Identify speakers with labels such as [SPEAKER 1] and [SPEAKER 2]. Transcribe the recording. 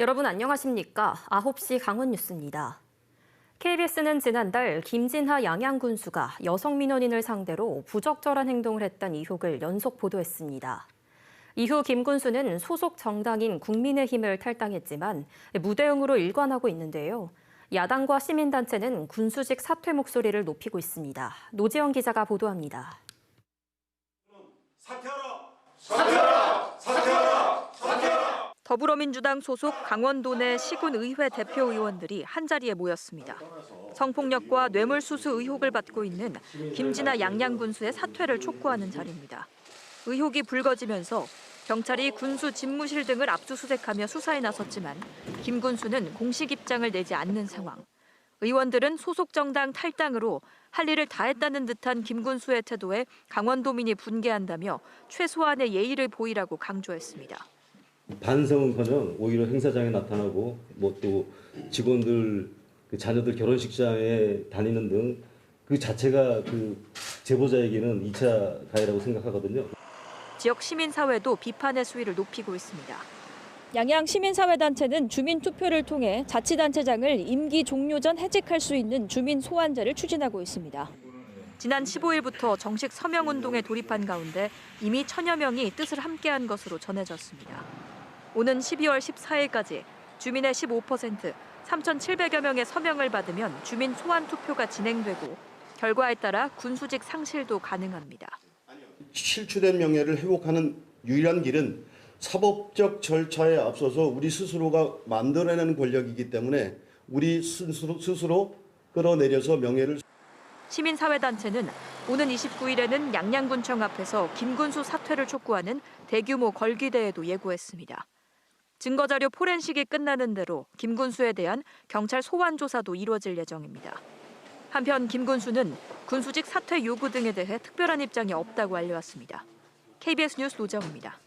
[SPEAKER 1] 여러분 안녕하십니까? 9시 강원 뉴스입니다. KBS는 지난달 김진하 양양군수가 여성 민원인을 상대로 부적절한 행동을 했다는 의혹을 연속 보도했습니다. 이후 김 군수는 소속 정당인 국민의힘을 탈당했지만 무대응으로 일관하고 있는데요. 야당과 시민단체는 군수직 사퇴 목소리를 높이고 있습니다. 노지영 기자가 보도합니다.
[SPEAKER 2] 더불어민주당 소속 강원도 내 시군 의회 대표 의원들이 한자리에 모였습니다. 성폭력과 뇌물수수 의혹을 받고 있는 김진아 양양 군수의 사퇴를 촉구하는 자리입니다. 의혹이 불거지면서 경찰이 군수 집무실 등을 압수수색하며 수사에 나섰지만 김 군수는 공식 입장을 내지 않는 상황. 의원들은 소속 정당 탈당으로 할 일을 다했다는 듯한 김 군수의 태도에 강원도민이 분개한다며 최소한의 예의를 보이라고 강조했습니다.
[SPEAKER 3] 반성은커녕 오히려 행사장에 나타나고 뭐 또 직원들 그 자녀들 결혼식장에 다니는 등 그 자체가 그 제보자에게는 2차 가해라고 생각하거든요.
[SPEAKER 2] 지역 시민사회도 비판의 수위를 높이고 있습니다. 양양 시민사회단체는 주민 투표를 통해 자치단체장을 임기 종료 전 해직할 수 있는 주민 소환제를 추진하고 있습니다. 지난 15일부터 정식 서명 운동에 돌입한 가운데 이미 천여 명이 뜻을 함께한 것으로 전해졌습니다. 오는 12월 14일까지 주민의 15% 3,700여 명의 서명을 받으면 주민 소환 투표가 진행되고 결과에 따라 군수직 상실도 가능합니다.
[SPEAKER 4] 실추된 명예를 회복하는 유일한 길은 사법적 절차에 앞서서 우리 스스로가 만들어내는 권력이기 때문에 우리 스스로, 스스로 끌어내려서 명예를
[SPEAKER 2] 시민사회단체는 오는 29일에는 양양군청 앞에서 김군수 사퇴를 촉구하는 대규모 걸기대회도 예고했습니다. 증거자료 포렌식이 끝나는 대로 김군수에 대한 경찰 소환 조사도 이루어질 예정입니다. 한편 김군수는 군수직 사퇴 요구 등에 대해 특별한 입장이 없다고 알려왔습니다. KBS 뉴스 노정입니다.